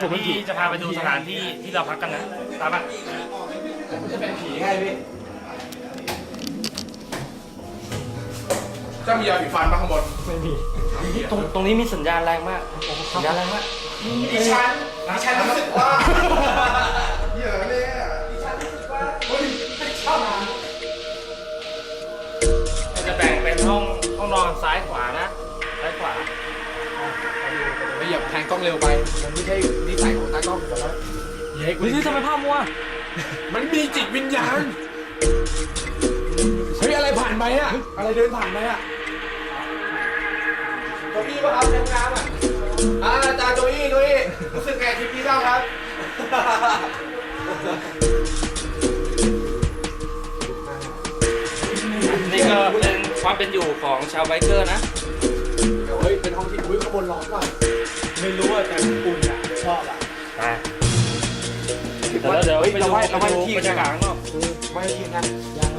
ผมเป็นผี พี่จะพาไปดูสถานที่ที่เราพักกันนะตามมาจะเป็นผีไงพี่เจ้ามียาสีฟันปะข้างบนไม่มีตรงตรงนี้มีสัญญาณแรงมากสัญญาณแรงมากดิฉันดิฉันรู้สึกว่าเหี้ยอะเลยอะดิฉันรู้สึกว่าเฮ้ยไม่ชอบมันจะแบ่งเป็นห้องห้องนอนซ้ายขวานะซ้ายขวา ไม่อย่าแทงกล้องเร็วไป มันไม่ใช่นิสัยของตากล้องแต่ว่าเย้เฮ้ยทำไมภาพมัวมันมีจิตวิญญาณ เฮ้ย อะไรผ่านไปอะอะไรเดินผ่านไปอะเก้าอี้ป่ะครับน้ำน้ำอะอ่าอาจารย์โจอี้โจอี้รู้สึกไงทริปนี้บ้างครับ นี่ก็เป็นความเป็นอยู่ของชาวไบเกอร์นะเฮ้ย เป็นห้องที่อุ้ยข้างบนร้อนว่ะไม่ รู้อะแต่อุ่นอะชอบอะเดี๋ยวเดี๋ยวไปดูไหว้ไปเราไหว้ดูที่บรรยากาศข้างนอกไม่ที่กัน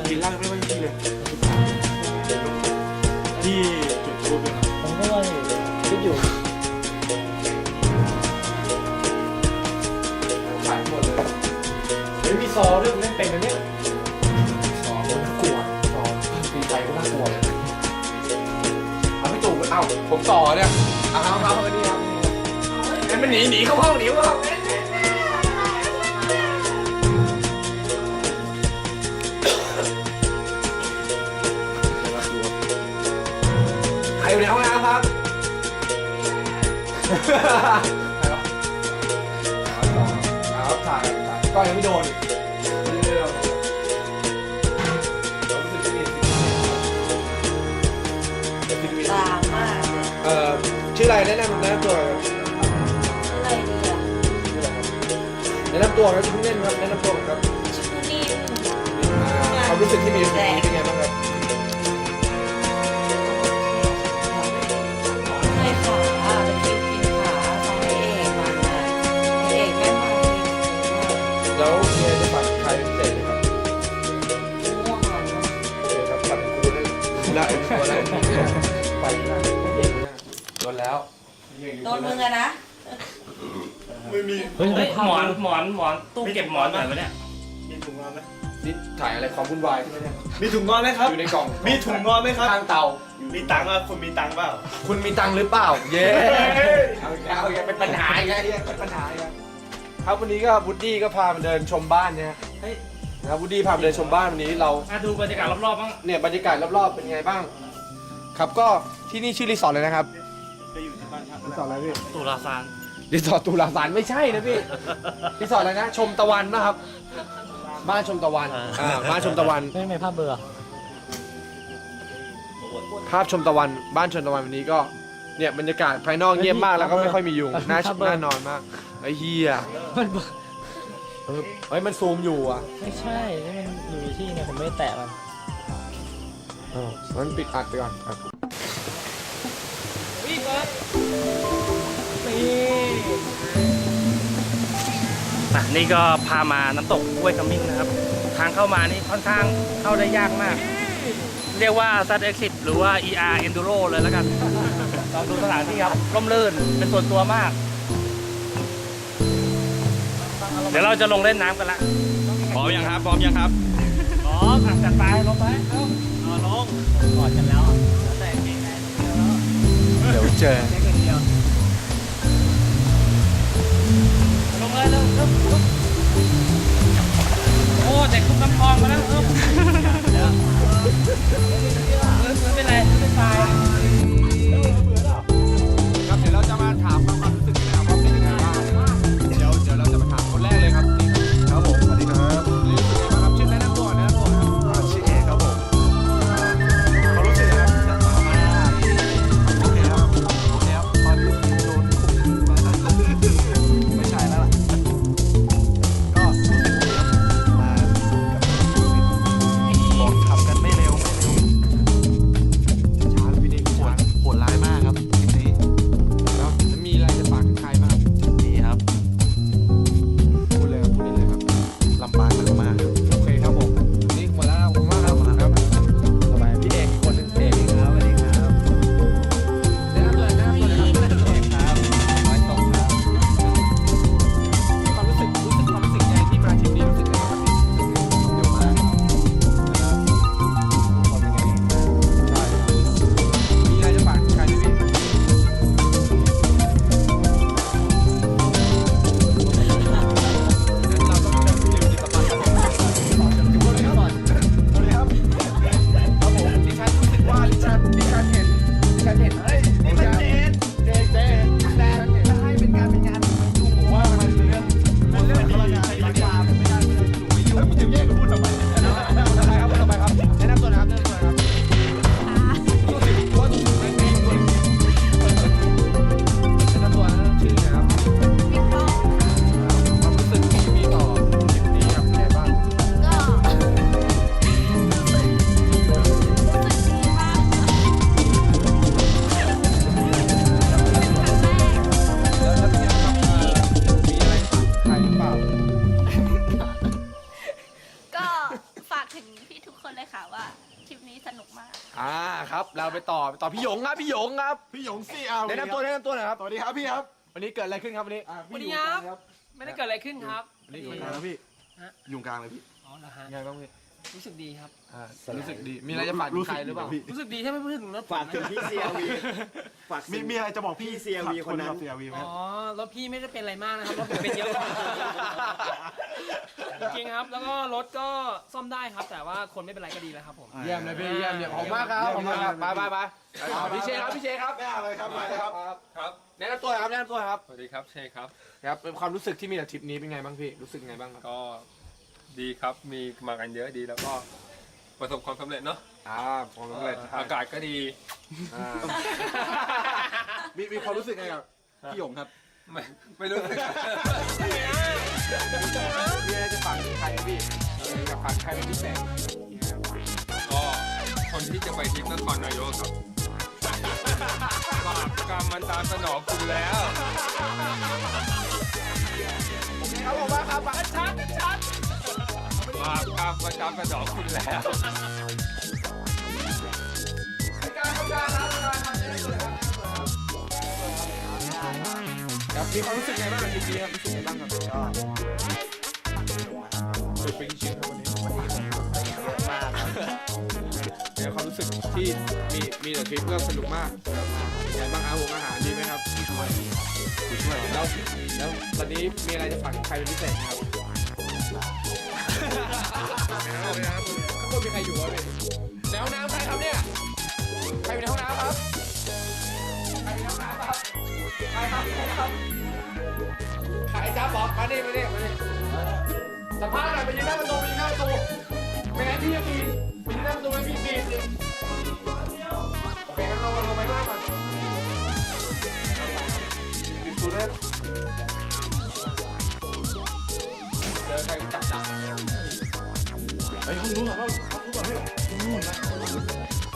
กินเหล้าไม่ไหว้ที่เลยที่จุดทูบด้วยนผมก็ว่าคิดอยู่ขายหมดเลยเฮ้ยมีซอด้วยเล่นเป็นนะเนี่ยซอมันน่ากลัวซอตีไปก็น่ากลัวเลยเอาพี่ตู่เอ้าผมต่อเนี่ยเอาเอาเอาเอานี่ครับ มันหนีหนีเข้าห้องหนีเข้าห้องใครอยู่ในห้องน้ำครับ ครับถ่ายถ่ายก็ยังไม่โดนไม่ได้โดนเรารู้สึกดีตามมาก เอ่อชื่ออะไรแนะนำแนะนำตัวหน่อยอะไนะนำตัวครับเพิ่งเล่นครับแนะนำตัวก่อนครับชื่อนิ่มอ่าความรู้สึกที่มีวันนี้เป็นไงบ้างครับเคยขาเป็นคิวกินขาตอนนี้เอกมาอะเอกไม่มาเองแล้วมีอะไรจะฝากใครเป็นพิเศษไหมครับง่วงนอนเนอะโอเคครับฝากคุณได้ได้ตัวได้ไปได้ไม่เก่งนะโดนแล้ว โดนมึงอะนะ ไม่มีเฮ้ยเฮ้ยหมอนหมอนหมอนตู้เก็บหมอนหน่อยวะเนี่ยมีถุงนอนไหมนี่ถ่ายอะไรความวุ่นวายใช่ไหมเนี่ยมีถุงนอนไหมครับ อยู่ในกล่องมีถุงนอนไหมครับ ข้างเตามีตังค์อะคุณมีตังค์เปล่า คุณมีตังค์หรือเปล่า เย้เอาอีกแล้วเอาอีกแล้วเป็นปัญหาอีกแล้วเนี่ยเป็นปัญหาอีกแล้วครับวันนี้ก็บูดดี้ก็พามาเดินชมบ้านเนี่ยเฮ้ยนะครับบูดดี้พามาเดินชมบ้านวันนี้เรามาดูบรรยากาศรอบๆบ้างเนี่ยบรรยากาศรอบๆเป็นไงบ้าง ครับก็ที่นี่ชื่อรีสอร์ทเลยนะครับจะอยู่ที่บ้านพักรีสอร์ทอะไรพี่ตุลาซาน รีสอร์ทตุลาสารไม่ใช่นะพี่ รีสอร์ทอะไรนะ ชมตะวันนะครับ บ้านชมตะวันอ่าบ้านชมตะวัน ไม่ไม่ภาพเบื่อภาพชมตะวัน บ้านชมตะวันวันนี้ก็ เนี่ยบรรยากาศภายนอกเงียบมากแล้วก็ไม่ค่อยมียุงน่าครับเบอร์น่านอนมากไอ้เฮียมันเบื่อเออเฮ้ยมันซูมอยู่อะไม่ใช่นี่มันอยู่ที่เนี่ยผมไม่ได้แตะมันเออมันปิดอัดไปก่อนค รับอะนี่ก็พามาน้ำตกห้วยขมิ้นนะครับ ทางเข้ามานี่ค่อนข้างเข้าได้ยากมาก เรียกว่า z Exit หรือว่า ER Enduro เลยแล้วกันลองดูสถานที่ครับร่มรื่นเป็นส่วนตัวมาก เดี๋ยวเราจะลงเล่นน้ำกันละพร้อมยังครับพร้อมยังครับพร้อมอะจัดไปลงไปเอ้าลงกอดกันแล้วแล้วแต่เกงในเดี๋ยวเจอ โอ้เด็กทุกน้ำพองมาแล้วเออไม่เป็นไรไม่เป็นไร สนุกมาก อ่าครับ เราไปต่อไปต่อพี่หยงครับพี่หยงครับพี่หยงซี่เอาแนะนำตัวแนะนำตัวหน่อยครับสวัสดีครับพี่ครับวันนี้เกิดอะไรขึ้นครับวันนี้อ่าสวัพี่สอดียู่คกรัลาบงครับไม่ได้เกิดอะไรขึ้นครับวันนี้ออยู่ยู่กลางครับพี่ฮะอยู่กลางเลยพี่อ๋อเหรอฮะไงบ้างพี่ รู้สึกดีครับอ่ารู้สึกดี มีอะไรจะฝากถึงใครหรือเปล่าพี่รู้สึกดีถ้าไม่พูดถึงรถฝากถึงพี่ CRV ฝากมีมีอะไรจะบอกพี่พี่ CRV คนนั้นขับ CRV ไหมอ๋อรถพี่ไม่ได้เป็นอะไรมากนะครับรถผมเป็นเยอะจริงครับ แล้วก็รถก็ซ่อมได้ครับ แต่ว่าคนไม่เป็นไรก็ดีแล้วครับผม เยี่ยมเลยพี่เยี่ยมเยี่ยมขอบคุณมากครับขอบคุณมากครับไปไปไปอ่าพี่เชษครับพี่เชษครับไม่เอาเลยครับมาเลยครับครับแนะนำตัวหน่อยครับแนะนำตัวหน่อยครับสวัสดีครับเชคครับครับเป็นความรู้สึกที่มีต่อทริปนี้เป็นไงบ้างพี่รู้สึกไงบ้างครับก็ ดีครับมีมากันเยอะดีแล้วก็ประสบความสำเร็จเนาะอ่าความสำเร็จอากาศก็ดีอ่ามีมีความรู้สึกไงกับพี่หยงครับไม่ไม่รู้สึก มีอะไรจะฝากถึงใครไหมพี่มีอะไรจะฝากใครเป็นพิเศษก็คนที่จะไปทริปนครนายกครับบาปกรรมมันตามสนองคุณแล้ว ครับผมว่าครับชัดชัด บาปกรรมมันตามสนองคุณแล้วการทำงานครับการทำงานครับมีความรู้สึกไงบ้างกับทริปนี้ครับรู้สึกไงบ้างครับก็สุดเป็นชิวครับวันนี้วันนี้ผมเยอะมากครับในความรู้สึกที่มีมีแต่ทริปก็สนุกมากครับเป็นไงบ้างอาหงอาหารดีไหมครับที่ช่วยที่ช่วยแล้วแล้วตอนนี้มีอะไรจะฝากถึงใครเป็นพิเศษไหมครับ ข้างบนมีใครอยู่วะพี่ในห้องน้ำใครครับเนี่ย ใครอยู่ในห้องน้ำครับ ใครอยู่ในห้องน้ำครับ ใครครับใครครับใครจ้าบอกมาดิมาดิมาดิสัมภาษณ์หน่อยไปยืนหน้าประตูไปยืนหน้าประตูไม่งั้นพี่จะปีนไปยืนหน้าประตูแล้วพี่ปีนดิโอเคงั้นเราลงไปข้างล่างก่อนปิดประ ไอ้ห้องนู้นเหรอห้องนู้นเหรอพี่นู่น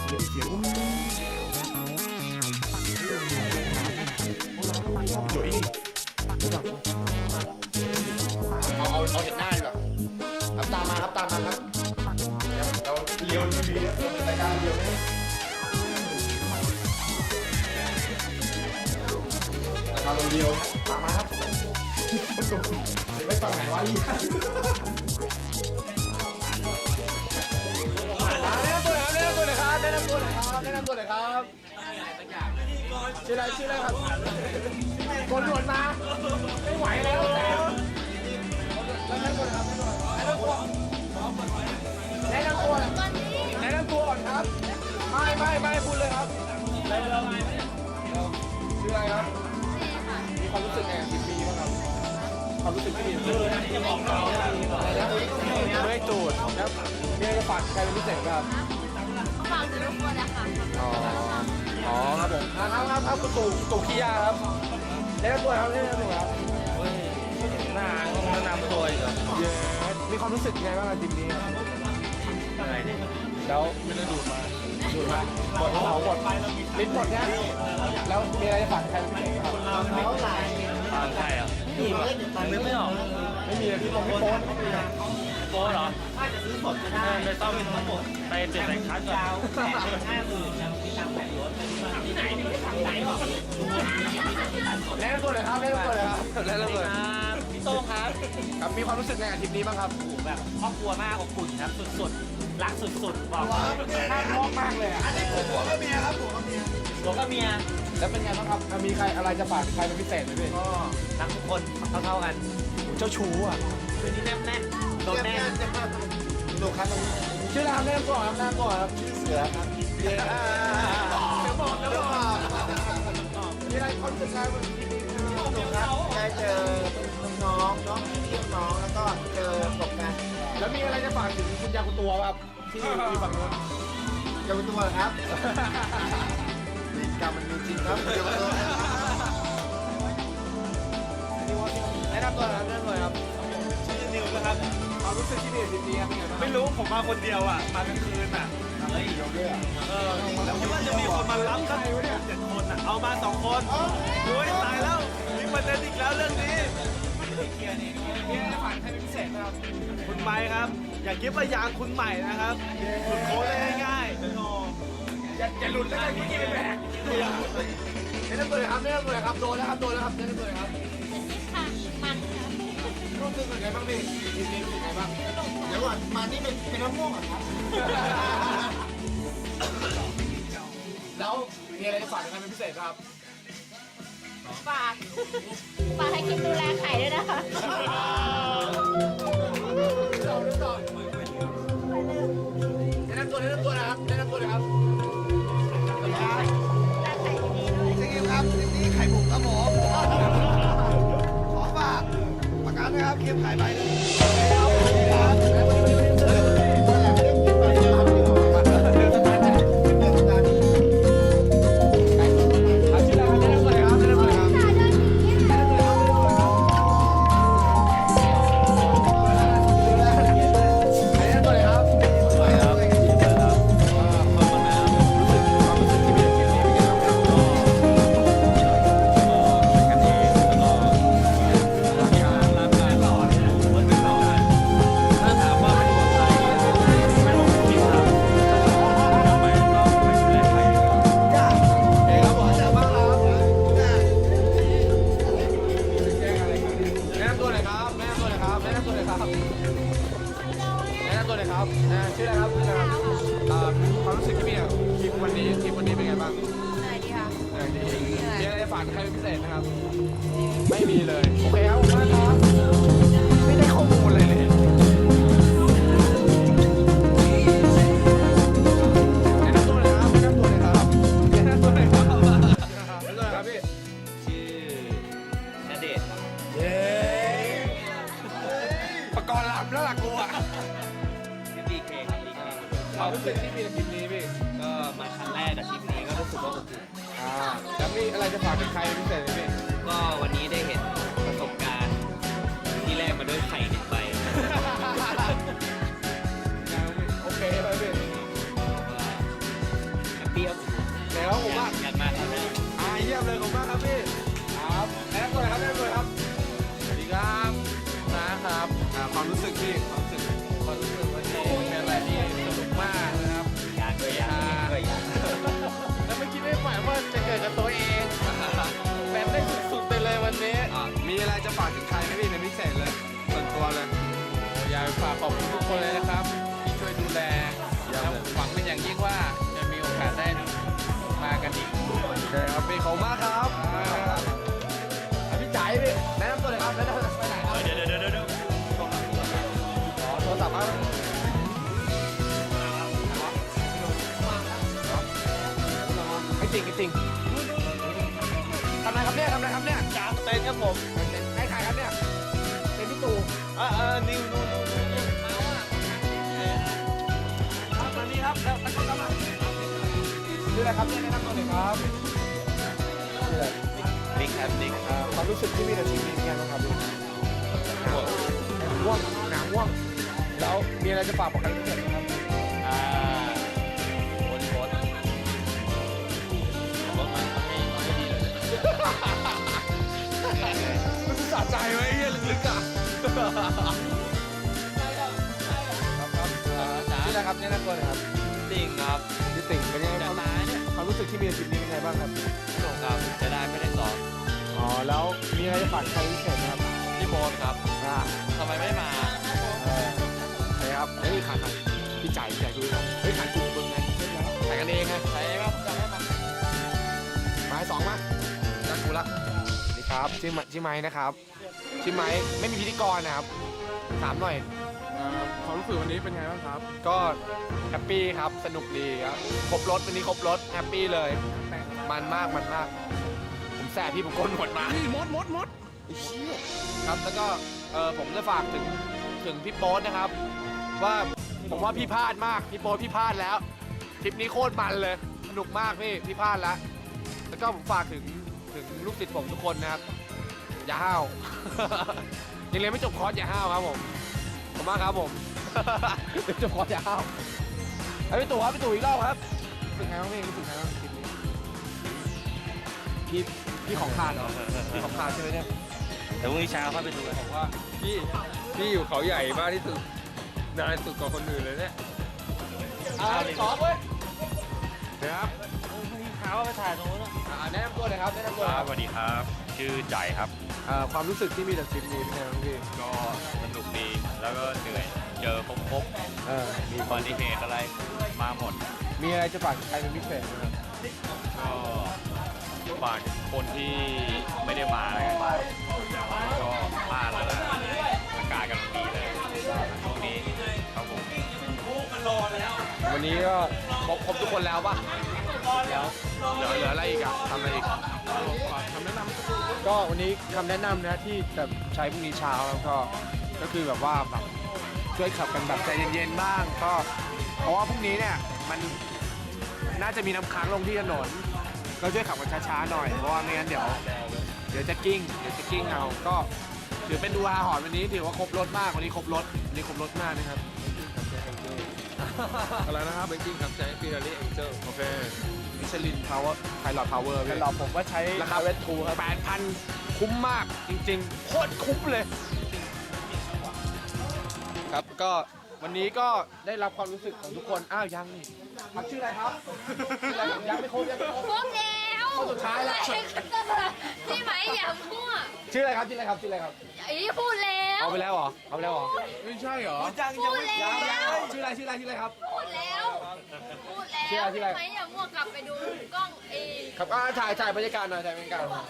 เดี๋ยวเสียงอุ้มจุ๋ยเอาเอาเอาเห็นหน้าดีกว่าครับตามมาครับตามมาครับเราเลี้ยวทีวีเราเป็นรายการเลี้ยวนะรายการเลี้ยวตามมาครับไม่ฟังไหนวะ ตัวหน่อยครับแนะนำตัวหน่อยครับชื่ออะไรชื่ออะไรครับคนหนวดมาไม่ไหวแล้วแต่แนะนำตัวหน่อยครับแนะนำตัวแนะนำตัวแนะนำตัวก่อนครับไม่ไม่ไม่พูดเลยครับชื่ออะไรครับมีความรู้สึกไงกับทริปนี้บ้างครับความรู้สึกที่ดีจะบอกเราอะไรนะไม่ให้จูดครับมีอะไรจะฝากใครเป็นพิเศษไหมครับ ฝากถึงทุกคนนะคะอ๋อ อ๋อครับผมครับครับครับคุณตู่คุณตู่ขี้ยาครับแนะนตัวครับแนะนตัวครับเฮ้ยหน้าต้องแนะนำตัวอีกเหรอเย้มีความรู้สึกยังไงบ้างกับทริปนี้อะไรนี่แล้วไม่ได้ดูดมาดูดมาหมดเขาหมดลิ้นหมดเนี่ยแล้วมีอะไรจะฝากใครเป็นเศษไหมครับตอนใช่เหรอนี่มันนึกไม่ออกไม่มีเลยพี่ลงไม่โพส ต์โป้เหรอ ถ้าจะซื้อสดก็ได้ไปซ่อมทั้งหมดไปเปลี่ยนแรงคัสก่อนแนะนำตัวหน่อยครับแนะนำตัวหน่อยครับแนะนำตัวหน่อยพี่โต้งครับครับมีความรู้สึกไงกับทริปนี้บ้างครับแบบครอบครัวมากอบอุ่นครับสุดๆ รักสุดๆ บอกน่ารักมากเลยอะหัวก็เมียครับหัวก็เมียตัวก็เมีย แล้วเป็นไงบ้างครับมีใครอะไรจะฝากใครเป็นพิเศษไหมพี่ก็รักทุกคนเท่าๆกัน เจ้าชู้อะคืนนี้แน่นแน่นๆ โดนแน่ดูครับชื่ออะไรครับแนะนำตัวครับแนะนำตัวครับชื่อเสือครับเย้จะบอกจะบอกมีอะไรความรู้สึกไงบ้างทริปนี้ครับได้เจอน้องน้องเพี่น้องแล้วก็เจอประสบการณ์แล้วมีอะไรจะฝากถึงคุณยากุตัวครับที่อยู่ฝั่งนู้นยากุตัวครับมีกรรมมันมีจริงครับยากุตัวแนะนำตัวครับแนะนำตัวครับชื่อนิวนะครับ ความรู้สึกที่มีทีนี้ครับเป็นไงบ้างไม่รู้ผมมาคนเดียวอะมากลางคืนอะเฮ้ยด้วยอะเออแล้วคิดว่าจะมีคนมารับสักเจ็ดคนอะเอามาสองคนโอ้ยตายแล้วมีประเด็นอีกแล้วเรื่องนี้มีอะไรจะฝากใครเป็นพิเศษไหมครับคุณไม้ครับ อย่าคิดว่ายางคุณใหม่นะครับหลุดโค้ดได้ง่ายๆโอ้อย่าอย่าหลุดแล้วกันเมื่อกี้ไปแบกแนะนำตัวเลยครับแนะนำตัวเลยครับโดนแล้วครับโดนแล้วครับแนะนำตัวเลยครับค่ะมันค่ะ รู้สึกเป็นไงบ้างพี่ทีมนี้รู้สึกไงบ้างเดี๋ยวก่อนมานี่เป็นเป็นน้ำม่วงเหรอครับแล้วมีอะไรจะฝากถึงใครเป็นพิเศษครับ ฝาก ฝากให้คิมดูแลไข่ด้วยนะคะ ต่อต่อแนะนำตัวแนะนำตัวนะครับแนะนำตัวเลยครับสวัสดีครับรักไข่ดีๆด้วย สกิลครับนี่ไข่บุกครับผม กันนะ เยี่ยมเลยขอบคุณมากครับพี่ครับแนะนำตัวหน่อยครับแนะนำตัวหน่อยครับสวัสดีครับนะครับอ่าความรู้สึกพี่ความรู้สึกความรู้สึกวันนี้เป็นอะไรที่สนุกมากนะครับอยากด้วยอยากด้วยอยากแล้วไม่คิดไม่ฝันว่าจะเกิดกับตัวเองแบบได้สุดๆไปเลยวันนี้ อ่ามีอะไรจะฝากถึงใครไหมพี่เป็นพิเศษเลยส่วนตัวเลย อยากฝากขอบคุณทุกคนเลยนะครับ ที่ช่วยดูแลแล้วหวังเป็นอย่างยิ่งว่าจะมีโอกาสได้มากันอีก โอเคครับพี่ขอบคุณมากครับอะพี่จ๋ายพี่แนะนำตัวหน่อยครับแนะนำตัวไปไหนครับเดี๋ยวเดี๋ยวเดี๋ยวเดี๋ยวอ๋อโทรศัพท์ครับไม่จริงไม่จริงทำอะไรครับเนี่ยทำอะไรครับเนี่ยกลาเต็นครับผมให้ใครครับเนี่ยเป็นพี่ตู่ เอ่าอ่านิวนิวนิวนิวนิวครับตอนนี้ครับแล้วตะโกนกันมาชื่ออะไรครับเนี่ยแนะนำตัวหน่อยครับ ครับบิ๊กอ่าความรู้สึกที่มีกับทีมนี้เป็นไงบ้างครับง่วงหนาวง่วงแล้วมีอะไรจะฝากบอกใครเป็นพิเศษไหมครับอ่าโค้ดโค้ดผมว่ามันไม่ไม่ดีเลยมันสะใจไว้เฮียลึกๆอะครับครับอ่าชื่ออะไรครับแนะนำตัวหน่อยครับจริงครับพี่ติ่งเป็นยังไงจะความตายเนี่ยความรู้สึกที่มีกับทีมนี้เป็นไงบ้างครับสนุกครับจะได้ไม่ได้สอน อ๋อแล้วมีอะไรจะฝากใครพิเศษไหมครับพี่โบ๊ทครับอ่าทำไมไม่มาเออใช่ครับเฮ้ยขาดขาดพี่จ่ายพี่จ่ายคุยกันเฮ้ยขาดกูมึงไงขายกันเองไงใช่ไหมผมจำได้มาไม้สองมาจักกูละสวัสดีครับชื่อไมชื่อไม้นะครับชื่อไม้ไม่มีพิธีกรนะครับถามหน่อย ความรู้สึกวันนี้เป็นไงบ้างครับ ก็แฮปปี้ครับ สนุกดีครับ ครบรถวันนี้ครบรถแฮปปี้เลย มันมาก มันมากผม แสบพี่ผมโกนหนวดมามดมดมดครับแล้วก็เออผมจะฝากถึงถึงพี่โป๊ตนะครับ ว่าผมว่าพี่พลาดมากพี่โป๊พี่พลาดแล้วทริปนี้โคตรมันเลยสนุกมากพี่พี่พลาดแล้วแล้วก็ผมฝากถึงถึงลูกศิษย์ผมทุกคนนะครับ อย่าห้าว ยังเรียนไม่จบคอร์สอย่าห้าวครับผมขอบคุณมากครับผมเรียนจบคอร์สอย่าห้าวไอ้พี่ตู่ครับพี่ตู่อีกรอบครับรู้สึกไงบ้างพี่รู้สึกไงบ้างทริปนี้ พี่ พี่ของขาดเหรอพี่ของขาดใช่ไหมเนี่ยเดี๋ยวพรุ่งนี้เช้าค่อยไปดูกันบอกว่าพี่พี่อยู่เขาใหญ่มากที่สุดนานสุดกว่าคนอื่นเลยเนี่ยอ่าสองเว้ยนะครับพรุ่งนี้เช้าไปถ่ายตรงนู้นอ่าแนะนำตัวเลยครับแนะนำตัวคเลยรัครับบสวัสดีครับ ชื่อจ่ายครับอ่าความรู้สึกที่มีจากทริปนี้เป็นไงบ้างพี่ก็สนุกดีแล้วก็เหนื่อยเจอครบครบเออมีมีอุบัติเหตุอะไรมาหมด มีอะไรจะฝากถึงใครเป็นพิเศษไหมครับก็ ฝากคนที่ไม่ได้มาอะไรกันก็พลาดแล้วนะอากาศกำลังดีเลยช่วงนี้ครับผมวันนี้ก็ครบครบทุกคนแล้วปะแล้วเหลือเหลืออะไรอีกอะทำอะไรอีกคำแนะนำก็วันนี้คำแนะนำนะที่แบบใช้พรุ่งนี้เช้าแล้วก็ก็คือแบบว่าแบบช่วยขับกันแบบใจเย็นๆบ้างก็เพราะว่าพรุ่งนี้เนี่ยมันน่าจะมีน้ำค้างลงที่ถนน ก็ช่วยขับกันช้าๆหน่อยเพราะว่าไม่งั้นเดี๋ยวเดี๋ยวจะกิ้งเดี๋ยวจะกิ้งเอาก็ถือเป็นดูอาหอนวันนี้ถือว่าครบรถมากวันนี้ครบรถวันนี้ครบรถมากนะครับอะไรนะครับเบงกิ้งครับใช้ฟิลารี่เอ็นเจลโอเคมิชลินพาวเวอร์ไพลอตพาวเวอร์แต่เราผมก็ใช้ราคาเวททูครับแปดพันคุ้มมากจริงๆโคตรคุ้มเลย ครับก็ วันนี้ก็ได้รับความรู้สึกของทุกคน อ้าวยังนี่ครับชื่ออะไรครับชื่ออะไรยังไม่ครบยังไม่ครบ พวกแล้วสุดท้ายแล้ว พี่ไหมอย่ามั่วชื่ออะไรครับชื่ออะไรครับชื่ออะไรครับอ้พูดแล้ว เอาไปแล้วเหรอเอาไปแล้วเหรอไม่ใช่เหรอพูดแล้วชื่ออะไรชื่ออะไรชื่ออะไรครับ พูดแล้ว พูดแล้วชื่ออะไรชื่ออะไรพี่ไหมอย่ามั่วกลับไปดูกล้องเอง ครับอ่าถ่ายถ่ายบรรยากาศหน่อยถ่ายบรรยากาศหน่อย